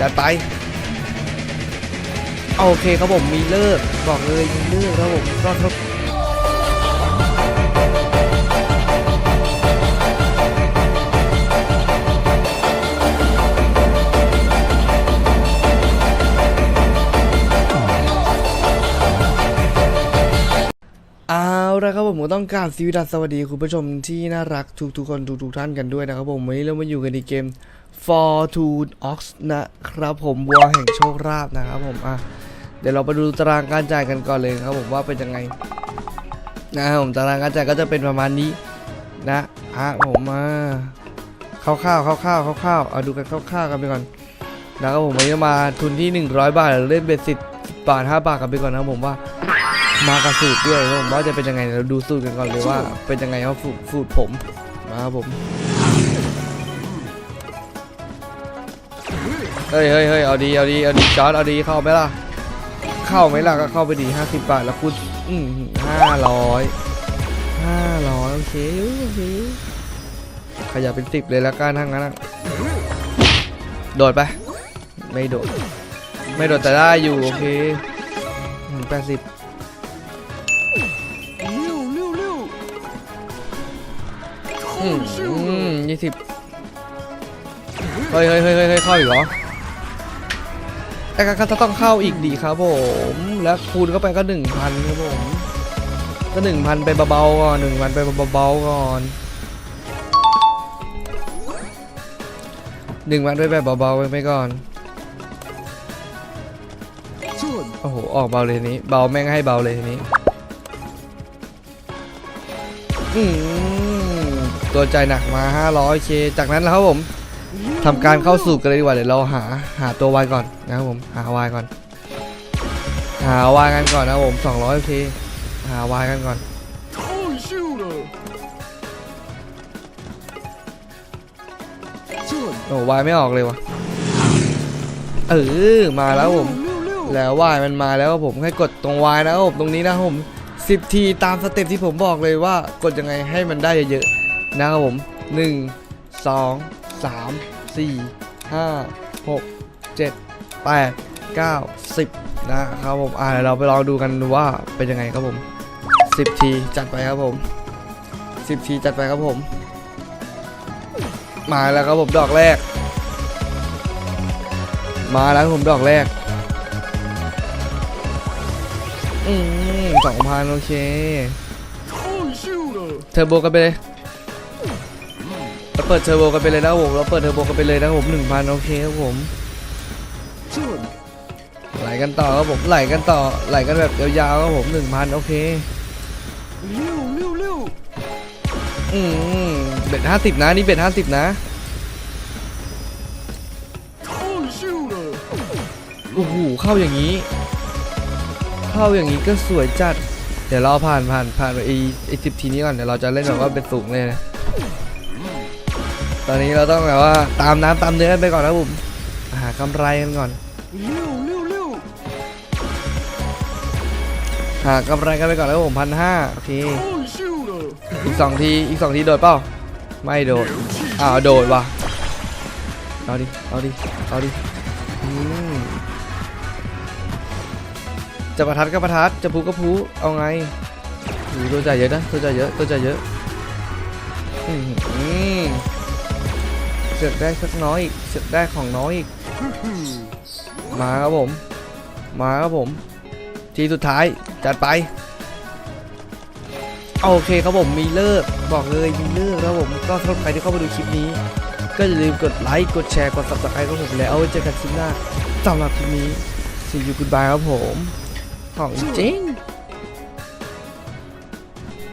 จัดไป โอเคครับผมมีเลิก บอกเลยมีเลิกครับผมก็ทบ เอาละครับผมก็ต้องกราบสวัสดีสวัสดีคุณผู้ชมที่น่ารักทุกๆคนทุกๆท่านกันด้วยนะครับผมวันนี้เรามาอยู่กันในเกม Fortune Ox นะครับผมวัวแห่งโชคลาภนะครับผมอะเดี๋ยวเราไปดูตารางการจ่ายกันก่อนเลยครับผมว่าเป็นยังไงนะครับผมตารางการจ่ายก็จะเป็นประมาณนี้นะฮะผมมาคร่าวๆคร่าวๆคร่าวๆเอาดูกันคร่าวๆกันไปก่อนนะครับผมวันนี้มาทุนที่ 100 บาทเราเล่นเบสิตบาท5บาทกันไปก่อนนะครับผมว่า มากับสูตรด้วยครับผมว่าจะเป็นยังไงเราดูสูตรกันก่อนเลยว่าเป็นยังไงครับสูตรสูตรผมนะครับผมเฮ้ยเฮ้ยเฮ้ยเอาดีเอาดีเอาดีจอร์ดเอาดีเข้าไหมล่ะ เข้าไหมล่ะก็เข้าไปดีห้าสิบบาทแล้วคุณอืมห้าร้อยห้าร้อยโอเคโอเคขยับเป็นสิบเลยแล้วกันทั้งนั้นอะโดดไป ไม่โดด ไม่โดดแต่ได้อยู่โอเคแปดสิบ อืมอืมยี่สิบเฮ้ยเฮ้ยเฮ้ยเฮ้ยเข้าอีกเหรอแต่ก็จะต้องเข้าอีกดีครับผม แล้วคูณเข้าไปก็หนึ่งพันครับผม ก็หนึ่งพันไปเบาๆก่อนหนึ่งพันไปเบาๆก่อนหนึ่งพันไปแบบเบาๆไปก่อน โอ้โห ออกเบาเลยนี้ เบาแม่งให้เบาเลยนี้ อืม ตัวใจหนักมา 500k จากนั้นนะครับผมทำการเข้าสู่กันเลยดีกว่าเดี๋ยวเราหาหาตัววายก่อนนะครับผมหาวายก่อน หาวายกันก่อนนะผม 200k หาวายกันก่อนโอ้วายไม่ออกเลยวะเออมาแล้วผม แล้ววายมันมาแล้วผมให้กดตรงวายนะครับผมตรงนี้นะผม10ทีตามสเต็ปที่ผมบอกเลยว่ากดยังไงให้มันได้เยอะ นะครับผม 1 2 3 4 5 6 7 8 9 10 นะครับผม อ่าเราไปลองดูกันว่าเป็นยังไงครับผม 10 ทีจัดไปครับผม 10 ทีจัดไปครับผม มาแล้วครับผมดอกแรก มาแล้วผมดอกแรกอืมสองพันโอเคเทอร์โบกันไปเลย เราเปิดเทอร์โบกันไปเลยนะผมเราเปิดเทอร์โบกันไปเลยนะผมหนึ่งพันโอเคครับผมไหลกันต่อครับผมไหลกันต่อไหลกันแบบยาวๆครับผมหนึ่งพันโอเคเร็วเร็วเร็วอืมเบ็ดห้าสิบนะนี่เบ็ดห้าสิบนะโอ้โหเข้าอย่างนี้ เข้าอย่างนี้ก็สวยจัด เดี๋ยวเราผ่านผ่านผ่านไปอไอสิบทีนี้ก่อนเดี๋ยวเราจะเล่นแบบว่าเป็นสูงเลยนะ ตอนนี้เราต้องแบบว่าตามน้ำตามเนื้อไปก่อนนะผมหากำไรกันก่อนหากำไรกันไปก่อนนะผมพันห้าโอเคอีกสองทีอีกสองทีโดดเปล่าไม่โดดอ้าวโดดว่ะเอาดิเอาดิเอาดิจะประทัดก็ประทัดจะพูก็พูเอาไงตัวใจเยอะนะตัวใจเยอะตัวใจเยอะอืม เสือกได้สักน้อยอีกเสือกได้ของน้อยอีก มาครับผม มาครับผม ทีสุดท้ายจัดไป โอเคครับผมมีเลิกบอกเลยมีเลิกครับผมก็สำหรับใครที่เข้ามาดูคลิปนี้ ก็อย่าลืมกดไลค์กดแชร์กด subscribe ครับผมแล้วเอาไว้เจอกันคลิปหน้าสำหรับคลิปนี้ see you goodbye ครับผมของจริง